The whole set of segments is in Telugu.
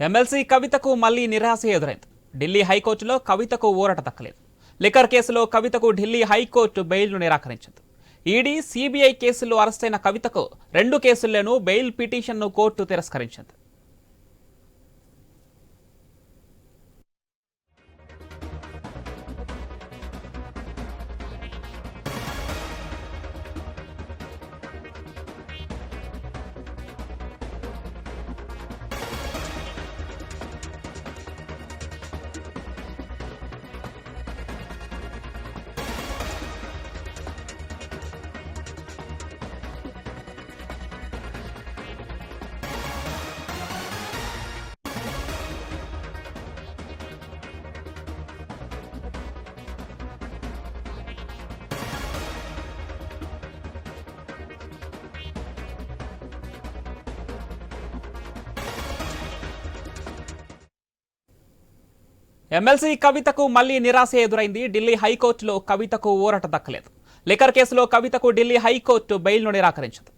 ఎమ్మెల్సీ కవితకు మళ్ళీ నిరాశ ఎదురైంది. ఢిల్లీ హైకోర్టులో కవితకు ఊరట దక్కలేదు. లిక్కర్ కేసులో కవితకు ఢిల్లీ హైకోర్టు బెయిల్ను నిరాకరించింది. ఈడీ సిబిఐ కేసుల్లో అరెస్టైన కవితకు రెండు కేసుల్లోనూ బెయిల్ పిటిషన్ను కోర్టు తిరస్కరించింది. ఎమ్మెల్సీ కవితకు మళ్ళీ నిరాశ ఎదురైంది. ఢిల్లీ హైకోర్టులో కవితకు ఊరట దక్కలేదు. లిక్కర్ కేసులో కవితకు ఢిల్లీ హైకోర్టు బెయిల్ను నిరాకరించింది.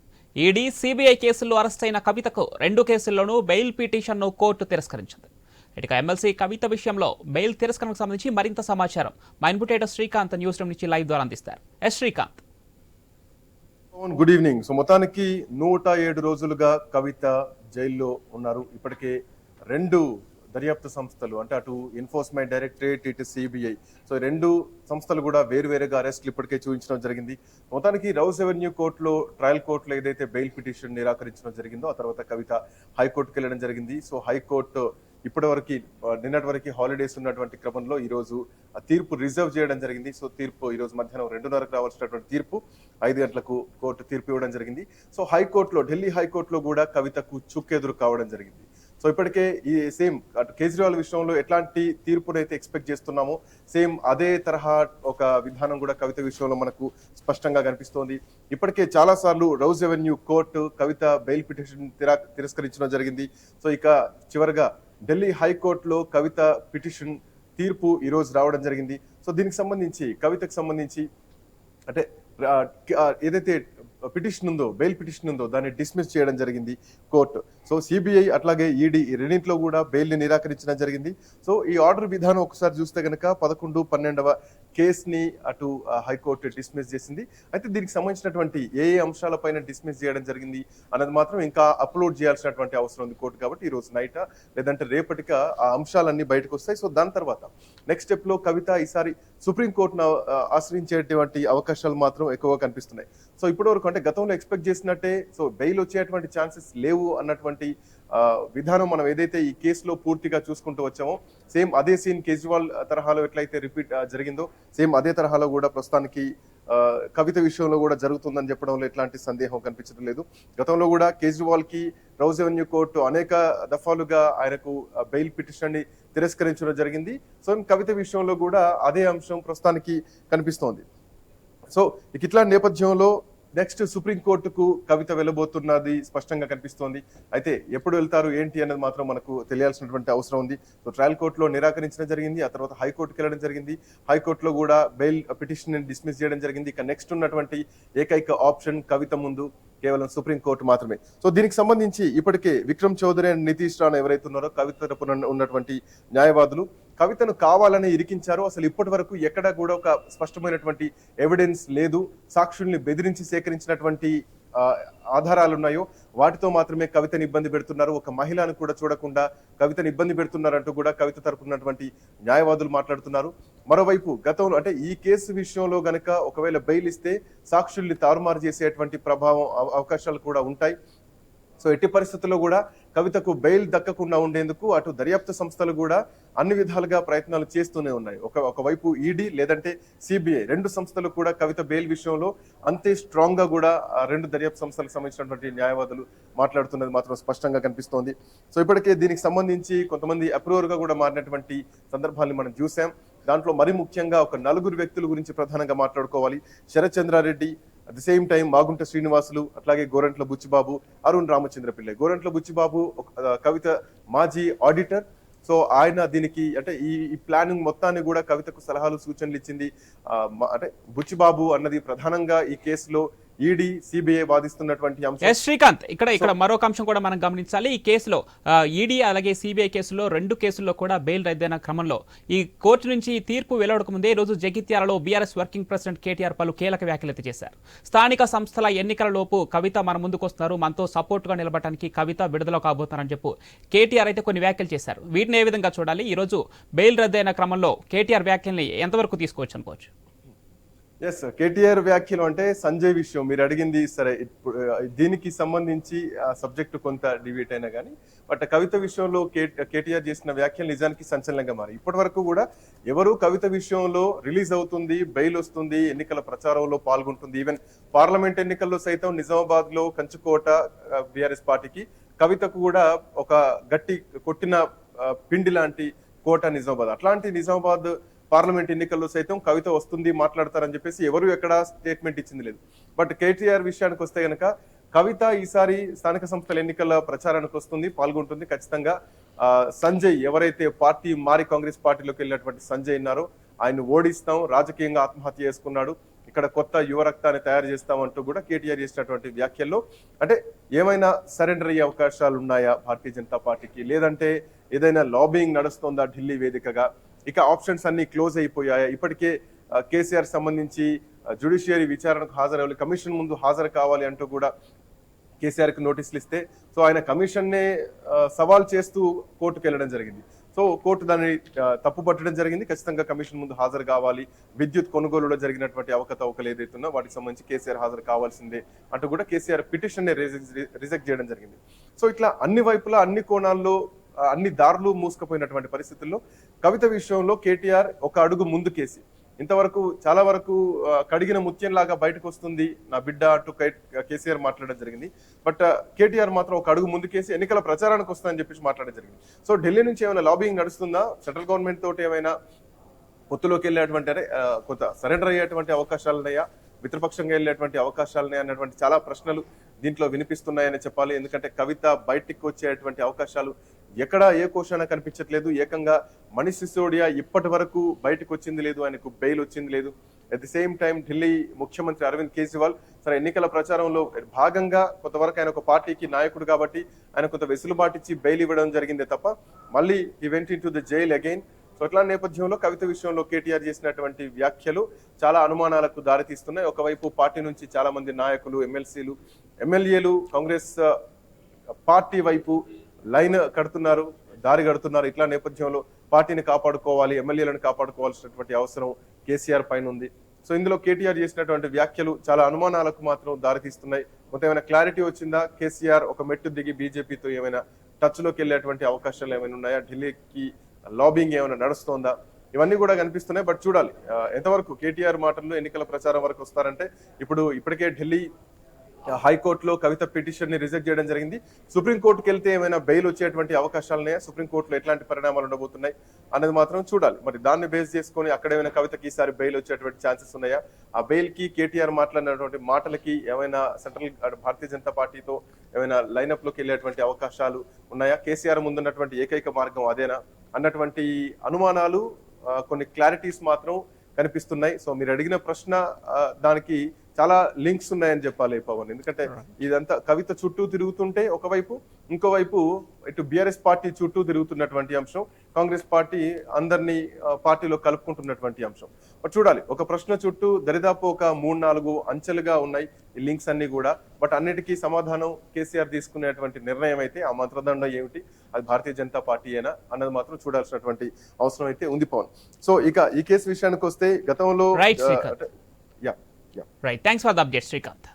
ఈడీ సిబిఐ కేసుల్లో అరెస్టైన కవితకు రెండు కేసుల్లోనూ బెయిల్ పిటిషన్ను కోర్టు తిరస్కరించింది. ఇటుక ఎమ్మెల్సీ కవిత విషయంలో బెయిల్ తిరస్కరణకు సంబంధించి మరింత సమాచారం మా శ్రీకాంత్ న్యూస్ రూమ్ నుంచి లైవ్ ద్వారా అందిస్తారు. S Srikanth. Good evening. So మొత్తానికి నూట ఏడు రోజులుగా కవిత జైల్లో ఉన్నారు. ఇప్పటికే రెండు దర్యాప్తు సంస్థలు అంటే అటు ఎన్ఫోర్స్మెంట్ డైరెక్టరేట్ ఇటు సిబిఐ సో రెండు సంస్థలు కూడా వేరువేరుగా అరెస్టులు ఇప్పటికే చూపించడం జరిగింది. మొత్తానికి రౌస్ ఎవెన్యూ కోర్టులో ట్రయల్ కోర్టులో ఏదైతే బెయిల్ పిటిషన్ నిరాకరించడం జరిగిందో ఆ తర్వాత కవిత హైకోర్టుకి వెళ్ళడం జరిగింది. సో హైకోర్టు ఇప్పటి వరకు నిన్నటి వరకు హాలిడేస్ ఉన్నటువంటి క్రమంలో ఈరోజు ఆ తీర్పు రిజర్వ్ చేయడం జరిగింది. సో తీర్పు ఈరోజు మధ్యాహ్నం రెండున్నరకు రావాల్సినటువంటి తీర్పు ఐదు గంటలకు కోర్టు తీర్పు ఇవ్వడం జరిగింది. సో హైకోర్టులో ఢిల్లీ హైకోర్టులో కూడా కవితకు చుక్కెదురు కావడం జరిగింది. సో ఇప్పటికే ఈ సేమ్ అటు కేజ్రీవాల్ విషయంలో ఎట్లాంటి తీర్పునైతే ఎక్స్పెక్ట్ చేస్తున్నామో సేమ్ అదే తరహా ఒక విధానం కూడా కవిత విషయంలో మనకు స్పష్టంగా కనిపిస్తోంది. ఇప్పటికే చాలా సార్లు Rouse Avenue court Kavitha bail petition తిరా తిరస్కరించడం జరిగింది. సో ఇక చివరగా ఢిల్లీ హైకోర్టులో కవిత పిటిషన్ తీర్పు ఈరోజు రావడం జరిగింది. సో దీనికి సంబంధించి కవితకు సంబంధించి అంటే ఏదైతే పిటిషన్ ఉందో బెయిల్ పిటిషన్ ఉందో దాన్ని డిస్మిస్ చేయడం జరిగింది కోర్టు. సో సిబిఐ అట్లాగే ఈడీ ఈ రెండింటిలో కూడా బెయిల్ని నిరాకరించడం జరిగింది. సో ఈ ఆర్డర్ విధానం ఒకసారి చూస్తే కనుక పదకొండు పన్నెండవ కేసుని అటు హైకోర్టు డిస్మిస్ చేసింది. అయితే దీనికి సంబంధించినటువంటి ఏ ఏ అంశాలపైన డిస్మిస్ చేయడం జరిగింది అన్నది మాత్రం ఇంకా అప్లోడ్ చేయాల్సినటువంటి అవసరం ఉంది కోర్టు కాబట్టి ఈ రోజు నైట్ లేదంటే రేపటిగా ఆ అంశాలన్నీ బయటకు వస్తాయి. సో దాని తర్వాత నెక్స్ట్ స్టెప్లో కవిత ఈసారి సుప్రీం కోర్టును ఆశ్రయించేటువంటి అవకాశాలు మాత్రం ఎక్కువగా కనిపిస్తున్నాయి. సో ఇప్పటివరకు అంటే గతంలో ఎక్స్పెక్ట్ చేసినట్టే సో బెయిల్ వచ్చేటువంటి ఛాన్సెస్ లేవు అన్నటువంటి ఆ, విధానం మనం ఏదైతే ఈ కేసులో పూర్తిగా చూసుకుంటూ వచ్చామో సేమ్ అదే సీన్ కేజ్రీవాల్ తరహాలో ఎట్లయితే రిపీట్ జరిగిందో సేమ్ అదే తరహాలో కూడా ప్రస్తుతానికి కవిత విషయంలో కూడా జరుగుతుందని చెప్పడంలో ఎట్లాంటి సందేహం కనిపించడం లేదు. గతంలో కూడా కేజ్రీవాల్కి రౌజ్ రెవెన్యూ కోర్టు అనేక దఫాలుగా ఆయనకు బెయిల్ పిటిషన్ని తిరస్కరించడం జరిగింది. సో కవిత విషయంలో కూడా అదే అంశం ప్రస్తుతానికి కనిపిస్తోంది. సో ఇక ఇట్లాంటి నేపథ్యంలో నెక్స్ట్ సుప్రీం కోర్టుకు కవిత వెళ్ళబోతున్నది స్పష్టంగా కనిపిస్తోంది. అయితే ఎప్పుడు వెళ్తారు ఏంటి అనేది మాత్రం మనకు తెలియాల్సినటువంటి అవసరం ఉంది. సో ట్రయల్ కోర్టులో నిరాకరించడం జరిగింది ఆ తర్వాత హైకోర్టుకి వెళ్ళడం జరిగింది. హైకోర్టులో కూడా బెయిల్ పిటిషన్ డిస్మిస్ చేయడం జరిగింది. ఇక నెక్స్ట్ ఉన్నటువంటి ఏకైక ఆప్షన్ కవిత ముందు. కేవలం సుప్రీం కోర్టు మాత్రమే. సో దీనికి సంబంధించి ఇప్పటికే విక్రమ్ చౌదరి అండ్ నితీష్ రాణ్ ఎవరైతే ఉన్నారో కవిత తరపున ఉన్నటువంటి న్యాయవాదులు కవితను కావాలని ఇరికించారు. అసలు ఇప్పటి వరకు ఎక్కడ కూడా ఒక స్పష్టమైనటువంటి ఎవిడెన్స్ లేదు. సాక్షుల్ని బెదిరించి సేకరించినటువంటి ఆధారాలు ఉన్నాయో వాటితో మాత్రమే కవితని ఇబ్బంది పెడుతున్నారు. ఒక మహిళను కూడా చూడకుండా కవితను ఇబ్బంది పెడుతున్నారంటూ కూడా కవిత తరపునటువంటి న్యాయవాదులు మాట్లాడుతున్నారు. మరోవైపు గతంలో అంటే ఈ కేసు విషయంలో గనక ఒకవేళ బెయిల్ ఇస్తే సాక్షుల్ని తారుమారు చేసేటువంటి ప్రభావం అవకాశాలు కూడా ఉంటాయి. సో ఎట్టి పరిస్థితుల్లో కూడా కవితకు బెయిల్ దక్కకుండా ఉండేందుకు అటు దర్యాప్తు సంస్థలు కూడా అన్ని విధాలుగా ప్రయత్నాలు చేస్తూనే ఉన్నాయి. ఒక ఒకవైపు ఈడీ లేదంటే సిబిఐ రెండు సంస్థలు కూడా కవిత బెయిల్ విషయంలో అంతే స్ట్రాంగ్గా కూడా ఆ రెండు దర్యాప్తు సంస్థలకు సంబంధించినటువంటి న్యాయవాదులు మాట్లాడుతున్నది మాత్రం స్పష్టంగా కనిపిస్తోంది. సో ఇప్పటికే దీనికి సంబంధించి కొంతమంది అప్రూవర్గా కూడా మారినటువంటి సందర్భాన్ని మనం చూసాం దాంట్లో మరి ముఖ్యంగా ఒక నలుగురు వ్యక్తుల గురించి ప్రధానంగా మాట్లాడుకోవాలి. Sarath Chandra Reddy at the same time Magunta Srinivasulu అట్లాగే గోరంట్ల బుచ్చిబాబు అరుణ్ రామచంద్ర పిల్లై గోరంట్ల బుచ్చిబాబు ఒక, కవిత మాజీ ఆడిటర్. సో ఆయన దీనికి అంటే ఈ ఈ ప్లానింగ్ మొత్తాన్ని కూడా కవితకు సలహాలు సూచనలు ఇచ్చింది. అంటే బుచ్చిబాబు అన్నది ప్రధానంగా ఈ కేసులో ఈడీ సిబిఐ వాదిస్తున్నటువంటి అంశం. ఎస్ శ్రీకాంత్ ఇక్కడ ఇక్కడ మరొక అంశం కూడా మనం గమనించాలి. ఈ కేసులో ఈడీ అలాగే సిబిఐ కేసులో రెండు కేసుల్లో కూడా బెయిల్ రద్దయిన క్రమంలో. ఈ కోర్టు నుంచి ఈ తీర్పు వెలువడక ముందే ఈ రోజు జగిత్యాలలో బీఆర్ఎస్ వర్కింగ్ ప్రెసిడెంట్ కేటీఆర్ పలు కీలక వ్యాఖ్యలు చేశారు. స్థానిక సంస్థల ఎన్నికల లోపు కవిత మన ముందుకు వస్తున్నారు మనతో సపోర్ట్గా నిలబడటానికి కవిత విడుదల కాబోతున్నారని చెప్పు కేటీఆర్ అయితే కొన్ని వ్యాఖ్యలు చేశారు. వీటిని ఏ విధంగా చూడాలి? ఈ రోజు బెయిల్ రద్దయిన క్రమంలో కేటీఆర్ వ్యాఖ్యల్ని ఎంతవరకు తీసుకోవచ్చు అనుకోవచ్చు? ఎస్ కేటీఆర్ వ్యాఖ్యలు అంటే సంజయ్ విషయం. మీరు అడిగింది సరే ఇప్పుడు, దీనికి సంబంధించి ఆ సబ్జెక్టు కొంత డివేట్ అయినా కానీ బట్ కవిత విషయంలో కేటీఆర్ చేసిన వ్యాఖ్యలు నిజానికి సంచలనంగా మారి ఇప్పటి వరకు కూడా ఎవరు కవిత విషయంలో రిలీజ్ అవుతుంది బెయిల్ వస్తుంది ఎన్నికల ప్రచారంలో పాల్గొంటుంది. ఈవెన్ పార్లమెంట్ ఎన్నికల్లో సైతం నిజామాబాద్లో కంచుకోట బీఆర్ఎస్ పార్టీకి కవితకు కూడా ఒక గట్టి కొట్టిన పిండి లాంటి కోట నిజామాబాద్. అట్లాంటి నిజామాబాద్ పార్లమెంట్ ఎన్నికల్లో సైతం కవిత వస్తుంది మాట్లాడతారని చెప్పేసి ఎవరు ఎక్కడ స్టేట్మెంట్ ఇచ్చింది లేదు. బట్ కేటీఆర్ విషయానికి వస్తే గనక కవిత ఈసారి స్థానిక సంస్థల ఎన్నికల ప్రచారానికి వస్తుంది పాల్గొంటుంది. ఖచ్చితంగా సంజయ్ ఎవరైతే పార్టీ మారి కాంగ్రెస్ పార్టీలోకి వెళ్ళినటువంటి సంజయ్ ఉన్నారో ఆయన ఓడిస్తాం రాజకీయంగా ఆత్మహత్య చేసుకున్నాడు ఇక్కడ కొత్త యువ రక్తాన్ని తయారు చేస్తామంటూ కూడా కేటీఆర్ చేసినటువంటి వ్యాఖ్యల్లో. అంటే ఏమైనా సరెండర్ అయ్యే అవకాశాలు ఉన్నాయా భారతీయ జనతా పార్టీకి? లేదంటే ఏదైనా లాబింగ్ నడుస్తోందా ఢిల్లీ వేదికగా? ఇక ఆప్షన్స్ అన్ని క్లోజ్ అయిపోయాయా? ఇప్పటికే కేసీఆర్ సంబంధించి జుడిషియరీ విచారణకు హాజరవ్వాలి. కమిషన్ ముందు హాజరు కావాలి అంటూ కూడా కేసీఆర్కి నోటీసులు ఇస్తే సో ఆయన కమిషన్నే సవాల్ చేస్తూ కోర్టుకు వెళ్ళడం జరిగింది. సో కోర్టు దాన్ని తప్పు పట్టడం జరిగింది. ఖచ్చితంగా కమిషన్ ముందు హాజరు కావాలి. విద్యుత్ కొనుగోలులో జరిగినటువంటి అవకతవకలు ఏదైతున్నా వాటికి సంబంధించి కేసీఆర్ హాజరు కావాల్సిందే అంటూ కూడా కేసీఆర్ పిటిషన్ రిజెక్ట్ చేయడం జరిగింది. సో ఇట్లా అన్ని వైపులా అన్ని కోణాల్లో అన్ని దారులు మూసుకుపోయినటువంటి పరిస్థితుల్లో కవిత విషయంలో కేటీఆర్ ఒక అడుగు ముందుకేసి ఇంతవరకు చాలా వరకు కడిగిన ముత్యం లాగా బయటకు వస్తుంది నా బిడ్డ అంటూ కేసీఆర్ మాట్లాడడం జరిగింది. బట్ కేటీఆర్ మాత్రం ఒక అడుగు ముందుకేసి ఎన్నికల ప్రచారానికి వస్తుందని చెప్పేసి మాట్లాడడం జరిగింది. సో ఢిల్లీ నుంచి ఏమైనా లాబింగ్ నడుస్తుందా? సెంట్రల్ గవర్నమెంట్ తోటి ఏమైనా పొత్తులోకి వెళ్ళేటువంటి అదే కొత్త కొంత సరెండర్ అయ్యేటువంటి అవకాశాలున్నాయా? మిత్రపక్షంగా వెళ్ళేటువంటి అవకాశాలున్నాయా? అన్నటువంటి చాలా ప్రశ్నలు దీంట్లో వినిపిస్తున్నాయని చెప్పాలి. ఎందుకంటే కవిత బయటికి వచ్చేటువంటి అవకాశాలు ఎక్కడా ఏ కోశాన కనిపించట్లేదు. ఏకంగా మనీష్ సిసోడియా ఇప్పటి వరకు బయటకు వచ్చింది లేదు ఆయనకు బెయిల్ వచ్చింది లేదు. At the same time Delhi ముఖ్యమంత్రి అరవింద్ కేజ్రీవాల్ సరే ఎన్నికల ప్రచారంలో భాగంగా కొంతవరకు ఆయన ఒక పార్టీకి నాయకుడు కాబట్టి ఆయన కొంత వెసులుబాటు ఇచ్చి బెయిల్ ఇవ్వడం జరిగిందే తప్ప మళ్ళీ ఈ వెంట in to the jail again so ఇట్లాంటి నేపథ్యంలో కవిత విషయంలో కేటీఆర్ చేసినటువంటి వ్యాఖ్యలు చాలా అనుమానాలకు దారితీస్తున్నాయి. ఒకవైపు పార్టీ నుంచి చాలా మంది నాయకులు ఎమ్మెల్సీలు ఎమ్మెల్యేలు కాంగ్రెస్ పార్టీ వైపు లైన్ కడుతున్నారు దారి కడుతున్నారు. ఇట్లా నేపథ్యంలో పార్టీని కాపాడుకోవాలి ఎమ్మెల్యేలను కాపాడుకోవాల్సినటువంటి అవసరం కేసీఆర్ పైన ఉంది. సో ఇందులో కేటీఆర్ చేసినటువంటి వ్యాఖ్యలు చాలా అనుమానాలకు మాత్రం దారితీస్తున్నాయి. కొంత ఏమైనా క్లారిటీ వచ్చిందా? కేసీఆర్ ఒక మెట్టు దిగి బీజేపీతో ఏమైనా టచ్లోకి వెళ్ళేటువంటి అవకాశాలు ఏమైనా ఉన్నాయా? ఢిల్లీకి లాబింగ్ ఏమైనా నడుస్తోందా? ఇవన్నీ కూడా కనిపిస్తున్నాయి. బట్ చూడాలి. ఎంతవరకు కేటీఆర్ మాటల్లో ఎన్నికల ప్రచారం వరకు వస్తారంటే ఇప్పుడు ఇప్పటికే ఢిల్లీ హైకోర్టులో కవిత పిటిషన్ని రిజెక్ట్ చేయడం జరిగింది. సుప్రీం కోర్టుకి వెళ్తే ఏమైనా బెయిల్ వచ్చేటువంటి అవకాశాలు ఉన్నాయా ఎట్లాంటి పరిణామాలు ఉండబోతున్నాయి అనేది మాత్రం చూడాలి. మరి దాన్ని బేస్ చేసుకొని అక్కడ ఏమైనా కవితకి ఈసారి బెయిల్ వచ్చేటువంటి ఛాన్సెస్ ఉన్నాయా? ఆ బెయిల్కి కేటీఆర్ మాట్లాడినటువంటి మాటలకి ఏమైనా సెంట్రల్ భారతీయ జనతా పార్టీతో ఏమైనా లైనప్లోకి వెళ్ళేటువంటి అవకాశాలు ఉన్నాయా? కేసీఆర్ ముందున్నటువంటి ఏకైక మార్గం అదేనా? అన్నటువంటి అనుమానాలు కొన్ని క్లారిటీస్ మాత్రం కనిపిస్తున్నాయి. సో మీరు అడిగిన ప్రశ్న దానికి చాలా లింక్స్ ఉన్నాయని చెప్పాలి పవన్. ఎందుకంటే ఇదంతా కవిత చుట్టూ తిరుగుతుంటే ఒకవైపు ఇంకోవైపు ఇటు బిఆర్ఎస్ పార్టీ చుట్టూ తిరుగుతున్నటువంటి అంశం కాంగ్రెస్ పార్టీ అందరినీ పార్టీలో కలుపుకుంటున్నటువంటి అంశం. బట్ చూడాలి ఒక ప్రశ్న చుట్టూ దరిదాపు ఒక మూడు నాలుగు అంచెలుగా ఉన్నాయి ఈ లింక్స్ అన్ని కూడా. బట్ అన్నిటికీ సమాధానం కేసీఆర్ తీసుకునేటువంటి నిర్ణయం అయితే ఆ మంత్రదండం ఏమిటి? అది భారతీయ జనతా పార్టీ అయినా అన్నది మాత్రం చూడాల్సినటువంటి అవసరం అయితే ఉంది పవన్. సో ఇక ఈ కేసు విషయానికి వస్తే గతంలో yeah. Yeah right thanks for the update Srikanth